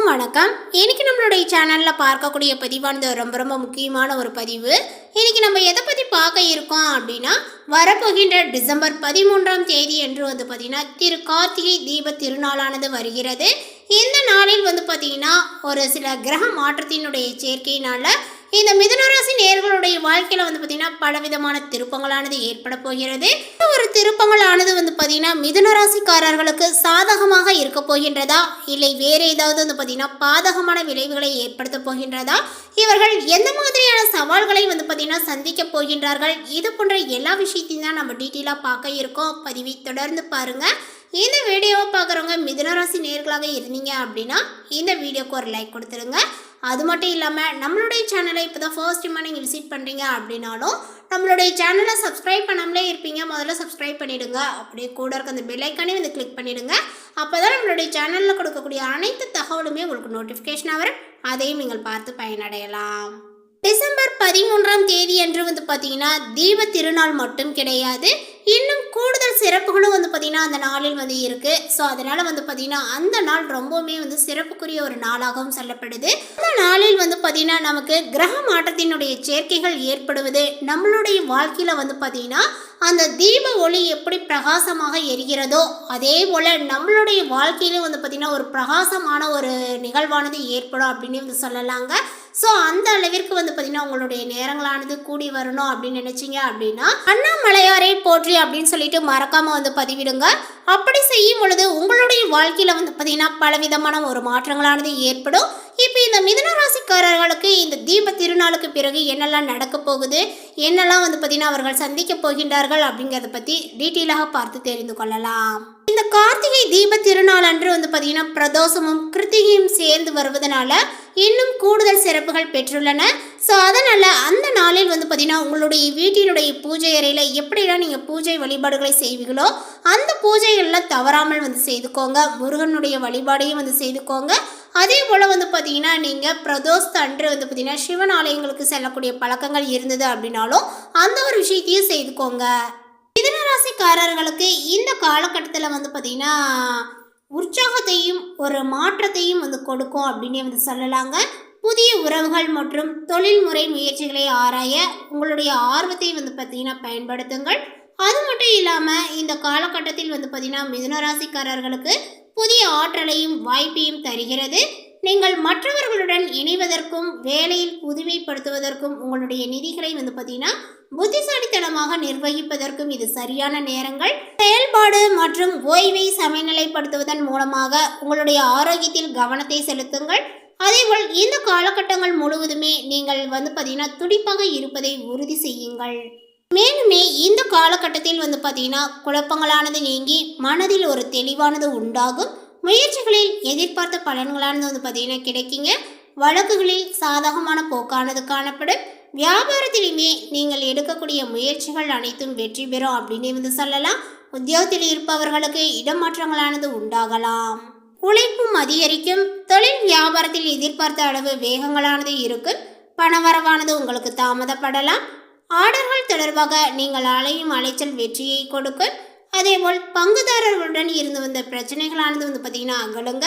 எல்லாருக்கும் வணக்கம். இன்னைக்கு நம்மளுடைய சேனலில் பார்க்கக்கூடிய பதிவானது ரொம்ப ரொம்ப முக்கியமான ஒரு பதிவு. இன்னைக்கு நம்ம எதை பற்றி பார்க்க இருக்கோம் அப்படின்னா வரப்போகின்ற டிசம்பர் பதிமூன்றாம் தேதி என்று வந்து பார்த்திங்கன்னா திரு கார்த்திகை தீப திருநாளானது வருகிறது. இந்த நாளில் வந்து பார்த்திங்கன்னா ஒரு சில கிரக மாற்றத்தினுடைய சேர்க்கையினால் இந்த மிதுனராசி நேர்களுடைய வாழ்க்கையில் வந்து பார்த்திங்கன்னா பலவிதமான திருப்பங்களானது ஏற்பட போகிறது. இந்த ஒரு திருப்பங்களானது வந்து பார்த்திங்கன்னா மிதுனராசிக்காரர்களுக்கு சாதகமாக இருக்க போகின்றதா? இல்லை வேறு ஏதாவது வந்து பார்த்தீங்கன்னா பாதகமான விளைவுகளை ஏற்படுத்த போகின்றதா? இவர்கள் எந்த மாதிரியான சவால்களை வந்து பார்த்தீங்கன்னா சந்திக்க போகின்றார்கள்? இது போன்ற எல்லா விஷயத்தையும் தான் நம்ம டீட்டெயிலாக பார்க்க இருக்கோம். பதிவை தொடர்ந்து பாருங்கள் இந்த வீடியோவை பார்க்குறவங்க மிதுனராசி நேர்களாக இருந்தீங்க அப்படின்னா இந்த வீடியோக்கு ஒரு லைக் கொடுத்துருங்க. அது மட்டும் இல்லாமல் நம்மளுடைய சேனலை இப்போ தான் ஃபர்ஸ்ட் டைமாக நீங்கள் விசிட் பண்ணுறீங்க அப்படின்னாலும் நம்மளுடைய சேனலை சப்ஸ்கிரைப் பண்ணாமலே இருப்பீங்க. முதல்ல சப்ஸ்கிரைப் பண்ணிவிடுங்க அப்படியே கூட இருக்க அந்த பெல்லைக்கானே வந்து கிளிக் பண்ணிவிடுங்க அப்போ தான் நம்மளுடைய சேனலில் கொடுக்கக்கூடிய அனைத்து தகவலுமே உங்களுக்கு நோட்டிஃபிகேஷனாக வரும். அதையும் நீங்கள் பார்த்து பயனடையலாம். டிசம்பர் பதிமூன்றாம் தேதி அன்று வந்து பார்த்தீங்கன்னா தீப திருநாள் மட்டும் கிடையாது. இன்னும் கூடுதல் சிறப்புகளும் வந்து பார்த்திங்கன்னா அந்த நாளில் வந்து இருக்குது ஸோ அதனால் வந்து பார்த்திங்கன்னா அந்த நாள் ரொம்பவுமே வந்து சிறப்புக்குரிய ஒரு நாளாகவும் சொல்லப்படுது. அந்த நாளில் வந்து பார்த்திங்கன்னா நமக்கு கிரக மாற்றத்தினுடைய சேர்க்கைகள் ஏற்படுவது நம்மளுடைய வாழ்க்கையில் வந்து பார்த்திங்கன்னா அந்த தீப ஒளி எப்படி பிரகாசமாக எரிகிறதோ அதே போல் நம்மளுடைய வாழ்க்கையிலும் வந்து பார்த்திங்கன்னா ஒரு பிரகாசமான ஒரு நிகழ்வானது ஏற்படும் அப்படின்னு வந்து சொல்லலாங்க. ஸோ அந்த அளவிற்கு வந்து பார்த்திங்கன்னா உங்களுடைய நேரங்களானது கூடி வரணும் அப்படின்னு நினச்சிங்க அப்படின்னா அண்ணாமலையாரை போற்றி அப்படின்னு சொல்லிட்டு மறக்காமல் வந்து பதிவிடுங்க. அப்படி செய்யும் பொழுது உங்களுடைய வாழ்க்கையில் வந்து பார்த்திங்கன்னா பலவிதமான ஒரு மாற்றங்களானது ஏற்படும். இப்போ இந்த மிதுன ராசிக்காரர்களுக்கு இந்த தீப திருநாளுக்கு பிறகு என்னெல்லாம் நடக்க போகுது? என்னெல்லாம் வந்து பார்த்திங்கன்னா அவர்கள் சந்திக்க போகின்றார்கள் அப்படிங்கிறத பற்றி டீட்டெயிலாக பார்த்து தெரிந்து கொள்ளலாம். இந்த கார்த்திகை தீப திருநாள் அன்று வந்து பார்த்தீங்கன்னா பிரதோஷமும் கிருத்திகையும் சேர்ந்து வருவதனால இன்னும் கூடுதல் சிறப்புகள் பெற்றுள்ளன. ஸோ அதனால் அந்த நாளில் வந்து பார்த்திங்கன்னா உங்களுடைய வீட்டினுடைய பூஜை அறையில் எப்படிலாம் நீங்கள் பூஜை வழிபாடுகளை செய்வீங்களோ அந்த பூஜைகளில் தவறாமல் வந்து செய்துக்கோங்க. முருகனுடைய வழிபாடையும் வந்து செய்துக்கோங்க. அதே போல் வந்து பார்த்தீங்கன்னா நீங்கள் பிரதோஷ அன்று வந்து பார்த்தீங்கன்னா சிவன் ஆலயங்களுக்கு செல்லக்கூடிய பழக்கங்கள் இருந்தது அப்படின்னாலும் அந்த ஒரு விஷயத்தையும் செய்துக்கோங்க. மிதனராசிக்காரர்களுக்கு இந்த காலகட்டத்தில் வந்து பார்த்திங்கன்னா உற்சாகத்தையும் ஒரு மாற்றத்தையும் வந்து கொடுக்கும் அப்படின்னே வந்து சொல்லலாங்க. புதிய உறவுகள் மற்றும் தொழில்முறை முயற்சிகளை ஆராய உங்களுடைய ஆர்வத்தை வந்து பார்த்திங்கன்னா பயன்படுத்துங்கள். அது மட்டும் இல்லாமல் இந்த காலகட்டத்தில் வந்து பார்த்திங்கன்னா மிதுனராசிக்காரர்களுக்கு புதிய ஆற்றலையும் வாய்ப்பையும் தருகிறது. நீங்கள் மற்றவர்களுடன் இணைவதற்கும் வேலையில் புதுமைப்படுத்துவதற்கும் உங்களுடைய நிதிகளை வந்து பார்த்தீங்கன்னா புத்திசாலித்தனமாக நிர்வகிப்பதற்கும் இது சரியான நேரங்கள். செயல்பாடு மற்றும் ஓய்வை சமநிலைப்படுத்துவதன் மூலமாக உங்களுடைய ஆரோக்கியத்தில் கவனத்தை செலுத்துங்கள். அதேபோல் இந்த காலகட்டங்கள் முழுவதுமே நீங்கள் வந்து பார்த்தீங்கன்னா துடிப்பாக இருப்பதை உறுதி செய்யுங்கள். மேலுமே இந்த காலகட்டத்தில் வந்து பார்த்தீங்கன்னா குழப்பங்களானது நீங்கி மனதில் ஒரு தெளிவானது உண்டாகும். முயற்சிகளில் எதிர்பார்த்த பலன்களானது வந்து பார்த்தீங்கன்னா கிடைக்குங்க. வழக்குகளில் சாதகமான போக்கானது காணப்படும். வியாபாரத்திலுமே நீங்கள் எடுக்கக்கூடிய முயற்சிகள் அனைத்தும் வெற்றி பெறும் அப்படின்னு வந்து சொல்லலாம். உத்தியோகத்தில் இருப்பவர்களுக்கு இடமாற்றங்களானது உண்டாகலாம். உழைப்பும் அதிகரிக்கும். தொழில் வியாபாரத்தில் எதிர்பார்த்த அளவு வேகங்களானது இருக்கும். பணவரவானது உங்களுக்கு தாமதப்படலாம். ஆர்டர்கள் தொடர்பாக நீங்கள் அலையும் அலைச்சல் வெற்றியை கொடுக்கும். அதேபோல் பங்குதாரர்களுடன் இருந்து வந்த பிரச்சனைகளானது வந்து பார்த்தீங்கன்னா அகலுங்க.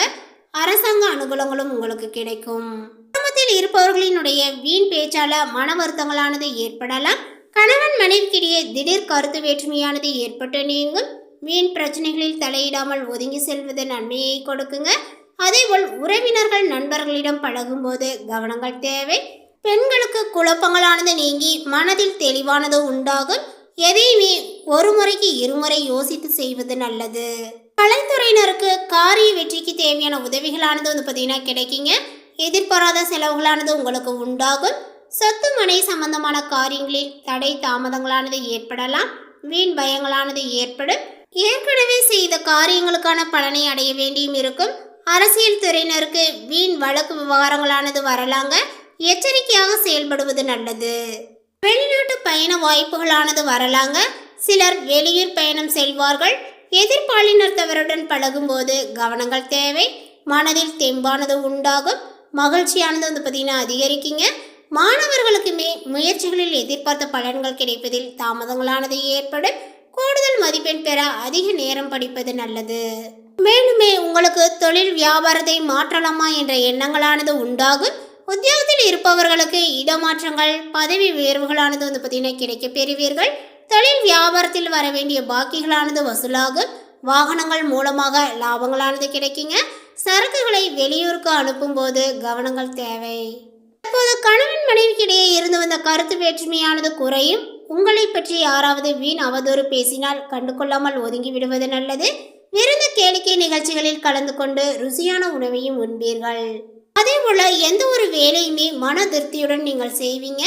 அரசாங்க அனுகூலங்களும் உங்களுக்கு கிடைக்கும். குடும்பத்தில் இருப்பவர்களினுடைய வீண் பேச்சால மன வருத்தங்களானது ஏற்படலாம். கணவன் மனைவிக்கிடையே திடீர் கருத்து வேற்றுமையானது ஏற்பட்டு நீங்கும். வீண் பிரச்சனைகளில் தலையிடாமல் ஒதுங்கி செல்வது நன்மையை கொடுக்குங்க. அதேபோல் உறவினர்கள் நண்பர்களிடம் பழகும்போது கவனங்கள் தேவை. பெண்களுக்கு குழப்பங்களானது நீங்கி மனதில் தெளிவானது உண்டாகும். எதையுமே ஒரு முறைக்கு இருமுறை யோசித்து செய்வது நல்லது. கலைத்துறையினருக்கு காரிய வெற்றிக்கு தேவையான உதவிகளானது வந்து பார்த்தீங்கன்னா கிடைக்குங்க. எதிர்பாராத செலவுகளானது உங்களுக்கு உண்டாகும். சொத்து மனை சம்பந்தமான காரியங்களில் தடை தாமதங்களானது ஏற்படலாம். வீண் பயங்களானது ஏற்படும். ஏற்கனவே செய்த காரியங்களுக்கான பலனை அடைய வேண்டியும் இருக்கும். அரசியல் துறையினருக்கு வீண் வழக்கு விவகாரங்களானது வரலாங்க. எச்சரிக்கையாக செயல்படுவது நல்லது. வெளிநாட்டு பயண வாய்ப்புகளானது வரலாங்க. சிலர் வெளியூர் பயணம் செல்வார்கள். எதிர்பாலினத்தவருடன் பழகும்போது கவனங்கள் தேவை. மனதில் தெம்பானது உண்டாகும். மகிழ்ச்சியானது வந்து பார்த்தீங்கன்னா அதிகரிக்குங்க. மாணவர்களுக்குமே முயற்சிகளில் எதிர்பார்த்த பலன்கள் கிடைப்பதில் தாமதங்களானது ஏற்படும். கூடுதல் மதிப்பெண் பெற அதிக நேரம் படிப்பது நல்லது. மேலுமே உங்களுக்கு தொழில் வியாபாரத்தை மாற்றலாமா என்ற எண்ணங்களானது உண்டாகும். உத்தியோகத்தில் இருப்பவர்களுக்கு இடமாற்றங்கள் பதவி உயர்வுகளானது வந்து பார்த்தீங்கன்னா கிடைக்க பெறுவீர்கள். தொழில் வியாபாரத்தில் வர வேண்டிய பாக்கிகளானது வசூலாகும். வாகனங்கள் மூலமாக லாபங்களானது கிடைக்குங்க. சரக்குகளை வெளியூருக்கு அனுப்பும்போது கவனங்கள் தேவை. தற்போது கணவன் மனைவிக்கிடையே இருந்து வந்த கருத்து வேற்றுமையானது குறையும். உங்களை பற்றி யாராவது வீண் அவதூறு பேசினால் கண்டுகொள்ளாமல் ஒதுங்கி விடுவது நல்லது. விருந்து கேளிக்கை நிகழ்ச்சிகளில் கலந்து கொண்டு ருசியான உணவையும் உண்பீர்கள். அதே போல் எந்த ஒரு வேலையுமே மன திருப்தியுடன் நீங்கள் செய்வீங்க.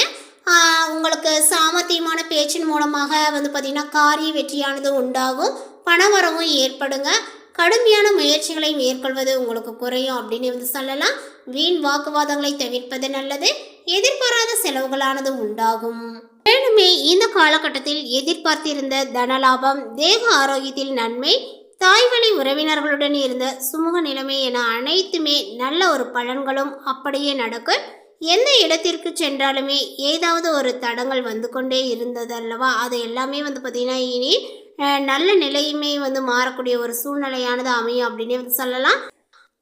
உங்களுக்கு சாமர்த்தியமான பேச்சின் மூலமாக வந்து பார்த்திங்கன்னா காரிய வெற்றியானது உண்டாகும். பணவரவும் ஏற்படுங்க. கடுமையான முயற்சிகளை மேற்கொள்வது உங்களுக்கு குறையும் அப்படின்னு வந்து சொல்லலாம். வீண் வாக்குவாதங்களை தவிர்ப்பது நல்லது. எதிர்பாராத செலவுகளானது உண்டாகும். மேலுமே இந்த காலகட்டத்தில் எதிர்பார்த்திருந்த தனலாபம் தேக ஆரோக்கியத்தில் நன்மை தாய்வழி உறவினர்களுடன் இருந்த சுமூக நிலைமை என அனைத்துமே நல்ல ஒரு பலன்களும் அப்படியே நடக்கும் எந்த இடத்திற்கு சென்றாலுமே ஏதாவது ஒரு தடங்கள் வந்து கொண்டே இருந்தது அல்லவா? அது எல்லாமே வந்து பார்த்திங்கன்னா இனி நல்ல நிலையுமே வந்து மாறக்கூடிய ஒரு சூழ்நிலையானது அமையும் அப்படின்னே வந்து சொல்லலாம்.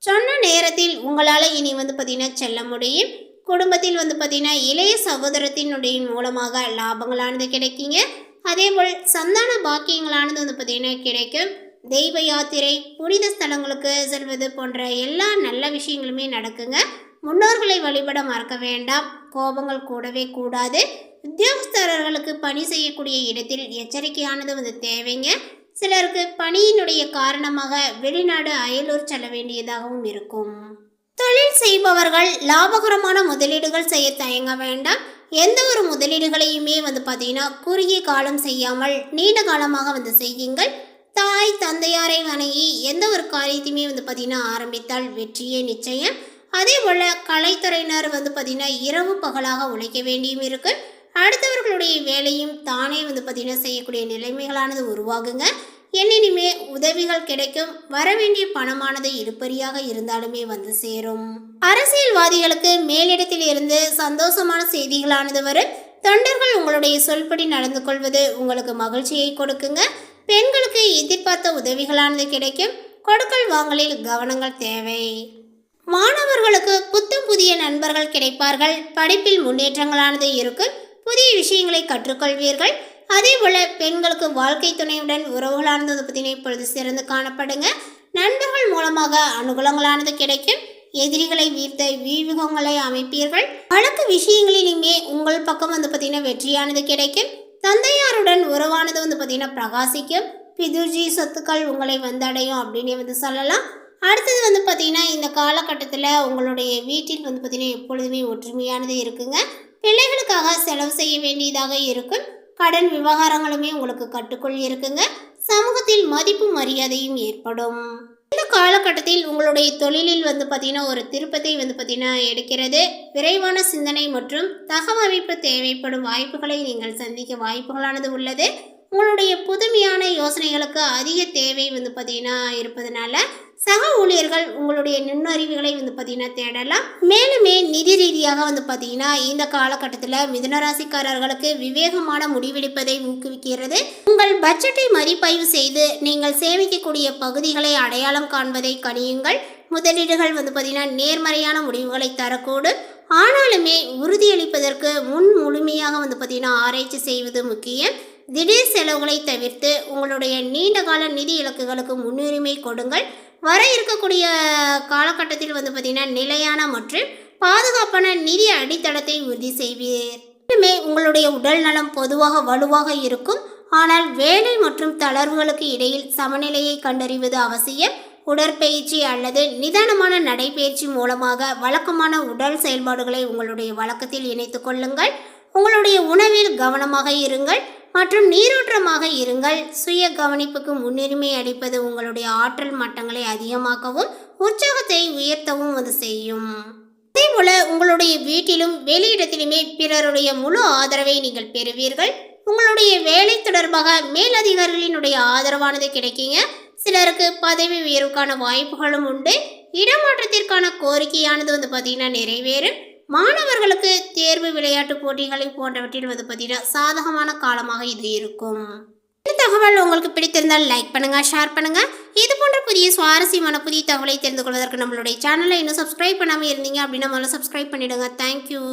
சொன்ன நேரத்தில் உங்களால் இனி வந்து பார்த்திங்கன்னா செல்ல முடியும். குடும்பத்தில் வந்து பார்த்திங்கன்னா இளைய சகோதரத்தினுடைய மூலமாக லாபங்களானது கிடைக்குங்க. அதேபோல் சந்தான பாக்கியங்களானது வந்து பார்த்திங்கன்னா கிடைக்கும். தெய்வ யாத்திரை புனித ஸ்தலங்களுக்கு செல்வது போன்ற எல்லா நல்ல விஷயங்களுமே நடக்குங்க. முன்னோர்களை வழிபட மறக்க வேண்டாம். கோபங்கள் கூடவே கூடாது. உத்தியோகஸ்தரர்களுக்கு பணி செய்யக்கூடிய இடத்தில் எச்சரிக்கையானது வந்து தேவைங்க. சிலருக்கு பணியினுடைய காரணமாக வெளிநாடு அயலூர் செல்ல வேண்டியதாகவும் இருக்கும். தொழில் செய்பவர்கள் லாபகரமான முதலீடுகள் செய்ய தயங்க வேண்டாம். எந்த ஒரு முதலீடுகளையுமே வந்து பார்த்தீங்கன்னா குறுகிய காலம் செய்யாமல் நீண்ட காலமாக வந்து செய்யுங்கள். தாய் தந்தையாரை வணங்கி எந்த ஒரு காரியத்தையுமே வந்து பார்த்தீங்கன்னா ஆரம்பித்தால் வெற்றியே நிச்சயம். அதே போல் கலைத்துறையினர் வந்து பார்த்தீங்கன்னா இரவு பகலாக உழைக்க வேண்டியும் இருக்குது அடுத்தவர்களுடைய வேலையும் தானே வந்து பார்த்தீங்கன்னா செய்யக்கூடிய நிலைமைகளானது உருவாகுங்க. என்னினுமே உதவிகள் கிடைக்கும். வரவேண்டிய பணமானது இருப்பறியாக இருந்தாலுமே வந்து சேரும். அரசியல்வாதிகளுக்கு மேலிடத்தில் இருந்து சந்தோஷமான செய்திகளானது வரும் தொண்டர்கள் உங்களுடைய சொல்படி நடந்து கொள்வது உங்களுக்கு மகிழ்ச்சியை கொடுக்குங்க. பெண்களுக்கு எதிர்பார்த்த உதவிகளானது கிடைக்கும். கொடுக்கல் வாங்கலில் கவனங்கள் தேவை. மாணவர்களுக்கு புத்தம் புதிய நண்பர்கள் கிடைப்பார்கள். படிப்பில் முன்னேற்றங்களானது இருக்கும். புதிய விஷயங்களை கற்றுக்கொள்வீர்கள். அதே போல பெண்களுக்கு வாழ்க்கை துணையுடன் உறவுகளானது பற்றின இப்பொழுது சிறந்து காணப்படுங்க. நண்பர்கள் மூலமாக அனுகூலங்களானது கிடைக்கும். எதிரிகளை வீழ்த்த வீழ்வுகங்களை அமைப்பீர்கள். வழக்கு விஷயங்களிலுமே உங்கள் பக்கம் வந்து பார்த்தீங்கன்னா வெற்றியானது கிடைக்கும். தந்தையாருடன் உறவானது வந்து பார்த்தீங்கன்னா பிரகாசிக்கும். பிதுர்ஜி சொத்துக்கள் உங்களை வந்தடையும் அப்படின்னு வந்து சொல்லலாம். அடுத்தது வந்து பார்த்தீங்கன்னா இந்த காலகட்டத்தில் உங்களுடைய வீட்டில் வந்து பார்த்தீங்கன்னா எப்பொழுதுமே ஒற்றுமையானது இருக்குங்க. பிள்ளைகளுக்காக செலவு செய்ய வேண்டியதாக இருக்கும். கடன் விவகாரங்களுமே உங்களுக்கு கட்டுக்குள் இருக்குங்க. சமூகத்தில் மதிப்பு மரியாதையும் ஏற்படும். இந்த காலகட்டத்தில் உங்களுடைய தொழிலில் வந்து பார்த்தீங்கன்னா ஒரு திருப்பத்தை வந்து பார்த்தீங்கன்னா எடுக்கிறது. விரைவான சிந்தனை மற்றும் தகவமைப்பு தேவைப்படும் வாய்ப்புகளை நீங்கள் சந்திக்க வாய்ப்புகளானது உள்ளது. உங்களுடைய புதுமையான யோசனைகளுக்கு அதிக தேவை வந்து பார்த்தீங்கன்னா இருப்பதனால சக ஊழியர்கள் உங்களுடைய நுண்ணறிவுகளை வந்து பார்த்தீங்கன்னா தேடலாம். மேலுமே நிதி ரீதியாக வந்து பார்த்தீங்கன்னா இந்த காலகட்டத்தில் மிதுனராசிக்காரர்களுக்கு விவேகமான முடிவெடுப்பதை ஊக்குவிக்கிறது. உங்கள் பட்ஜெட்டை மதிப்பாய்வு செய்து நீங்கள் சேமிக்கக்கூடிய பகுதிகளை அடையாளம் காண்பதை கணியுங்கள். முதலீடுகள் வந்து பார்த்தீங்கன்னா நேர்மறையான முடிவுகளை தரக்கூடும். ஆனாலுமே உறுதியளிப்பதற்கு முன் முழுமையாக வந்து பார்த்தீங்கன்னா ஆராய்ச்சி செய்வது முக்கியம். திடீர் செலவுகளை தவிர்த்து உங்களுடைய நீண்டகால நிதி இலக்குகளுக்கு முன்னுரிமை கொடுங்கள். வர இருக்கக்கூடிய காலகட்டத்தில் வந்து பார்த்தீங்கன்னா நிலையான மற்றும் பாதுகாப்பான நிதி அடித்தளத்தை உறுதி செய்வீர். இன்னுமே உங்களுடைய உடல் நலம் பொதுவாக வலுவாக இருக்கும். ஆனால் வேலை மற்றும் தளர்வுகளுக்கு இடையில் சமநிலையை கண்டறிவது அவசியம். உடற்பயிற்சி அல்லது நிதானமான நடைபயிற்சி மூலமாக வழக்கமான உடல் செயல்பாடுகளை உங்களுடைய வழக்கத்தில் இணைத்து கொள்ளுங்கள். உங்களுடைய உணவில் கவனமாக இருங்கள். மற்றும் நீரோற்றமாக இருங்கள். சுய கவனிப்புக்கு முன்னுரிமை அளிப்பது உங்களுடைய ஆற்றல் மட்டங்களை அதிகமாக்கவும் உற்சாகத்தை உயர்த்தவும் அது செய்யும். அதேபோல உங்களுடைய வீட்டிலும் வெளியிடத்திலுமே பிறருடைய முழு ஆதரவை நீங்கள் பெறுவீர்கள். உங்களுடைய வேலை தொடர்பாக மேலதிகாரிகளினுடைய ஆதரவானது கிடைக்குங்க. சிலருக்கு பதவி உயர்வுக்கான வாய்ப்புகளும் உண்டு. இடமாற்றத்திற்கான கோரிக்கையானது வந்து பார்த்தீங்கன்னா நிறைவேறும். மாணவர்களுக்கு தேர்வு விளையாட்டு போட்டிகளை போன்றவற்றில் வந்து பார்த்தீங்கன்னா சாதகமான காலமாக இது இருக்கும். இந்த தகவல் உங்களுக்கு பிடித்திருந்தால் லைக் பண்ணுங்கள் ஷேர் பண்ணுங்கள் இது போன்ற புதிய சுவாரஸ்யமான புதிய தகவலை தெரிந்து கொள்வதற்கு நம்மளுடைய சேனலை இன்னும் சப்ஸ்கிரைப் பண்ணாமல் இருந்தீங்க அப்படின்னா முதல்ல சப்ஸ்கிரைப் பண்ணிடுங்க. தேங்க்யூ